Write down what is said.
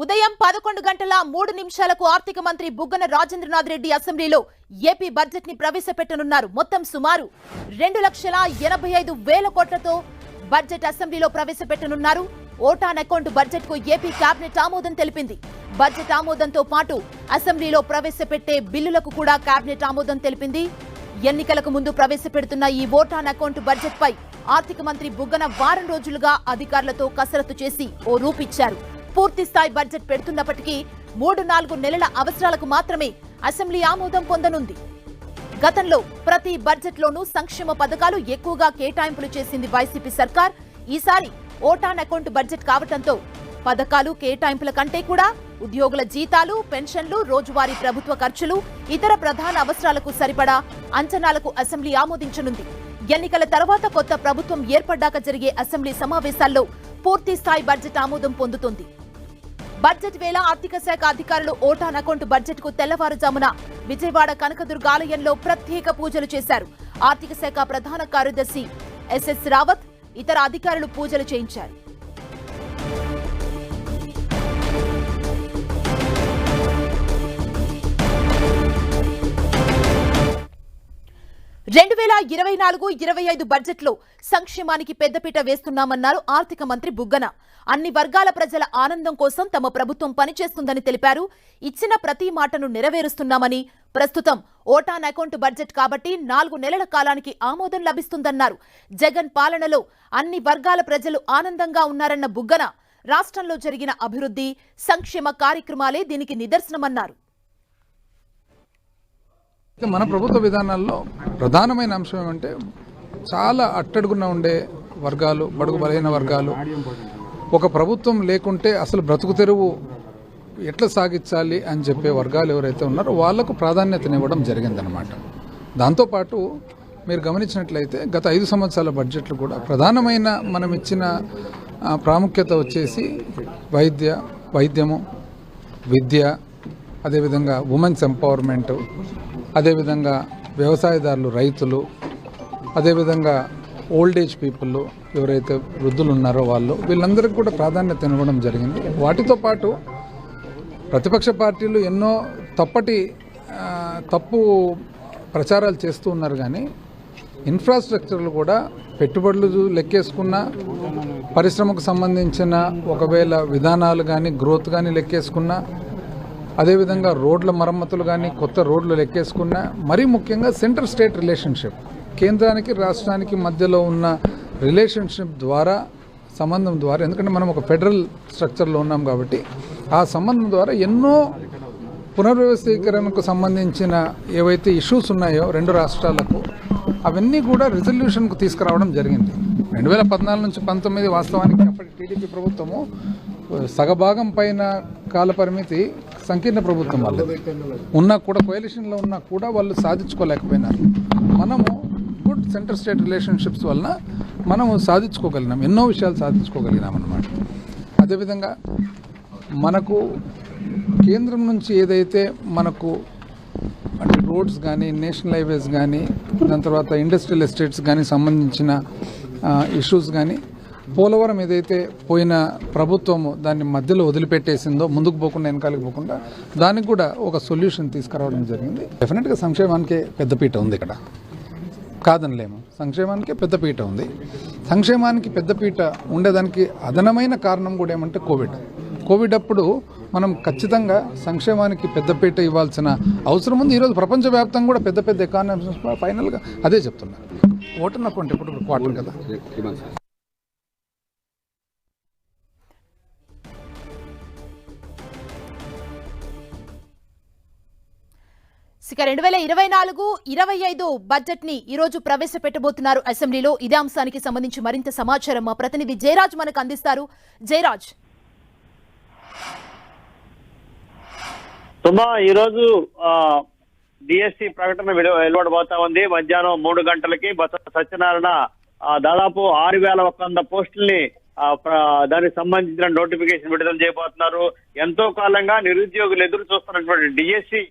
ఉదయం పదకొండు గంటల మూడు నిమిషాలకు ఆర్థిక మంత్రి బుగ్గన రాజేంద్రనాథ్ రెడ్డి అసెంబ్లీలో ఏపీ బడ్జెట్ని ప్రవేశపెట్టనున్నారు. మొత్తం సుమారు రెండు లక్షల ఎనభై ఐదు వేల కోట్లతో బడ్జెట్ అసెంబ్లీలో ప్రవేశపెట్టనున్నారు. ఓటాన్ అకౌంట్ బడ్జెట్కు ఏపీ కేబినెట్ ఆమోదం తెలిపింది. బడ్జెట్ ఆమోదంతో పాటు అసెంబ్లీలో ప్రవేశపెట్టే బిల్లులకు కూడా కేబినెట్ ఆమోదం తెలిపింది. ఎన్నికలకు ముందు ప్రవేశపెడుతున్న ఈ ఓటాన్ అకౌంట్ బడ్జెట్ పై ఆర్థిక మంత్రి బుగ్గన వారం రోజులుగా అధికారులతో కసరత్తు చేసి ఓ రూపిచ్చారు. పూర్తి స్థాయి బడ్జెట్ పెడుతున్నప్పటికీ మూడు నాలుగు నెలల అవసరాలకు మాత్రమే అసెంబ్లీ ఆమోదం పొందనుంది. గతంలో ప్రతి బడ్జెట్లోనూ సంక్షేమ పథకాలు ఎక్కువగా కేటాయింపులు చేసింది వైసీపీ సర్కార్. ఈసారి ఓటాన్ అకౌంట్ బడ్జెట్ కావటంతో పథకాలు కేటాయింపుల కంటే కూడా ఉద్యోగుల జీతాలు పెన్షన్లు రోజువారీ ప్రభుత్వ ఖర్చులు ఇతర ప్రధాన అవసరాలకు సరిపడా అంచనాలకు అసెంబ్లీ ఆమోదించనుంది. ఎన్నికల తర్వాత కొత్త ప్రభుత్వం ఏర్పడ్డాక జరిగే అసెంబ్లీ సమావేశాల్లో పూర్తి స్థాయి బడ్జెట్ ఆమోదం పొందుతుంది. బడ్జెట్ వేళ ఆర్థిక శాఖ అధికారులు ఓటాన్ అకౌంట్ బడ్జెట్కు తెల్లవారుజామున విజయవాడ కనకదుర్గ ఆలయంలో ప్రత్యేక పూజలు చేశారు. ఆర్థిక శాఖ ప్రధాన కార్యదర్శి ఎస్ఎస్ రావత్ ఇతర అధికారులు పూజలు చేయించారు. రెండు వేల ఇరవై నాలుగు ఇరవై ఐదు బడ్జెట్లో సంక్షేమానికి పెద్దపీట వేస్తున్నామన్నారు ఆర్థిక మంత్రి బుగ్గన. అన్ని వర్గాల ప్రజల ఆనందం కోసం తమ ప్రభుత్వం పనిచేస్తుందని తెలిపారు. ఇచ్చిన ప్రతి మాటను నెరవేరుస్తున్నామని ప్రస్తుతం ఓటాన్ అకౌంట్ బడ్జెట్ కాబట్టి నాలుగు నెలల కాలానికి ఆమోదం లభిస్తుందన్నారు. జగన్ పాలనలో అన్ని వర్గాల ప్రజలు ఆనందంగా ఉన్నారన్న బుగ్గన రాష్ట్రంలో జరిగిన అభివృద్ధి సంక్షేమ కార్యక్రమాలే దీనికి నిదర్శనమన్నారు. మన ప్రభుత్వ విధానాల్లో ప్రధానమైన అంశం ఏమంటే చాలా అట్టడుగున ఉండే వర్గాలు బడుగు బలహీన వర్గాలు. ఒక ప్రభుత్వం లేకుంటే అసలు బ్రతుకు తెరువు ఎట్లా సాగించాలి అని చెప్పే వర్గాలు ఎవరైతే ఉన్నారో వాళ్ళకు ప్రాధాన్యతనివ్వడం జరిగిందనమాట దాంతోపాటు మీరు గమనించినట్లయితే గత ఐదు సంవత్సరాల బడ్జెట్లు కూడా ప్రధానమైన మనం ఇచ్చిన ప్రాముఖ్యత వచ్చేసి వైద్య వైద్యము విద్య అదేవిధంగా ఉమెన్స్ ఎంపవర్మెంట్ అదేవిధంగా వ్యవసాయదారులు రైతులు అదేవిధంగా ఓల్డ్ ఏజ్ పీపుల్ ఎవరైతే వృద్ధులు ఉన్నారో వాళ్ళు వీళ్ళందరికీ కూడా ప్రాధాన్యత ఇవ్వడం జరిగింది. వాటితో పాటు ప్రతిపక్ష పార్టీలు ఎన్నో తప్పటి తప్పు ప్రచారాలు చేస్తూ ఉన్నారు కానీ ఇన్ఫ్రాస్ట్రక్చర్లు కూడా పెట్టుబడులు లెక్కేసుకున్న పరిశ్రమకు సంబంధించిన ఒకవేళ విధానాలు కానీ గ్రోత్ కానీ లెక్కేసుకున్నా అదేవిధంగా రోడ్ల మరమ్మతులు కానీ కొత్త రోడ్లు లెక్కేసుకున్నా మరీ ముఖ్యంగా సెంటర్ స్టేట్ రిలేషన్షిప్. కేంద్రానికి రాష్ట్రానికి మధ్యలో ఉన్న రిలేషన్షిప్ ద్వారా సంబంధం ద్వారా ఎందుకంటే మనం ఒక ఫెడరల్ స్ట్రక్చర్లో ఉన్నాం కాబట్టి ఆ సంబంధం ద్వారా ఎన్నో పునర్వ్యవస్థీకరణకు సంబంధించిన ఏవైతే ఇష్యూస్ ఉన్నాయో రెండు రాష్ట్రాలకు అవన్నీ కూడా రిజల్యూషన్కు తీసుకురావడం జరిగింది. రెండు వేల పద్నాలుగు నుంచి పంతొమ్మిది వాస్తవానికి అప్పటి టీడీపీ ప్రభుత్వము సగభాగం పైన కాలపరిమితి సంకీర్ణ ప్రభుత్వం వాళ్ళు ఉన్నా కూడా కోయలిషన్లో ఉన్నా కూడా వాళ్ళు సాధించుకోలేకపోయినారు. మనము గుడ్ సెంటర్ స్టేట్ రిలేషన్షిప్స్ వలన మనము సాధించుకోగలిగినాం. ఎన్నో విషయాలు సాధించుకోగలిగినాం అన్నమాట. అదేవిధంగా మనకు కేంద్రం నుంచి ఏదైతే మనకు అంటే రోడ్స్ కానీ నేషనల్ హైవేస్ కానీ దాని తర్వాత ఇండస్ట్రియల్ ఎస్టేట్స్ కానీ సంబంధించిన ఇష్యూస్ కానీ పోలవరం ఏదైతే పోయిన ప్రభుత్వము దాన్ని మధ్యలో వదిలిపెట్టేసిందో ముందుకు పోకుండా వెనకాలకు పోకుండా దానికి కూడా ఒక సొల్యూషన్ తీసుకురావడం జరిగింది. డెఫినెట్గా సంక్షేమానికే పెద్దపీట ఉంది ఇక్కడ. కాదనలేము. సంక్షేమానికి పెద్దపీట ఉంది. సంక్షేమానికి పెద్దపీట ఉండేదానికి అదనమైన కారణం కూడా ఏమంటే కోవిడ్. కోవిడ్ అప్పుడు మనం ఖచ్చితంగా సంక్షేమానికి పెద్దపీట ఇవ్వాల్సిన అవసరం ఉంది. ఈరోజు ప్రపంచవ్యాప్తంగా కూడా పెద్ద పెద్ద ఎకానమిక్స్ ఫైనల్గా అదే చెప్తున్నారు ఓటర్ అకౌంట్ ఇప్పుడు క్వార్టర్ కదా. ఇక రెండు వేల ఇరవై నాలుగు ఇరవై ఐదు బడ్జెట్ని ఈ రోజు ప్రవేశపెట్టబోతున్నారు అసెంబ్లీలో. ఇదే అంశానికి సంబంధించి మరింత సమాచారం మా ప్రతినిధి జయరాజ్ మనకు అందిస్తారు. జయరాజ్. సుమా ఈరోజు డిఎస్సి ప్రకటన వెలువడబోతా ఉంది. మధ్యాహ్నం మూడు గంటలకి బస సత్యనారాయణ దాదాపు ఆరు వేల ఒక వంద పోస్టుల్ని దానికి సంబంధించిన నోటిఫికేషన్ విడుదల చేయబోతున్నారు. ఎంతో కాలంగా నిరుద్యోగులు ఎదురు చూస్తున్నటువంటి డిఎస్సి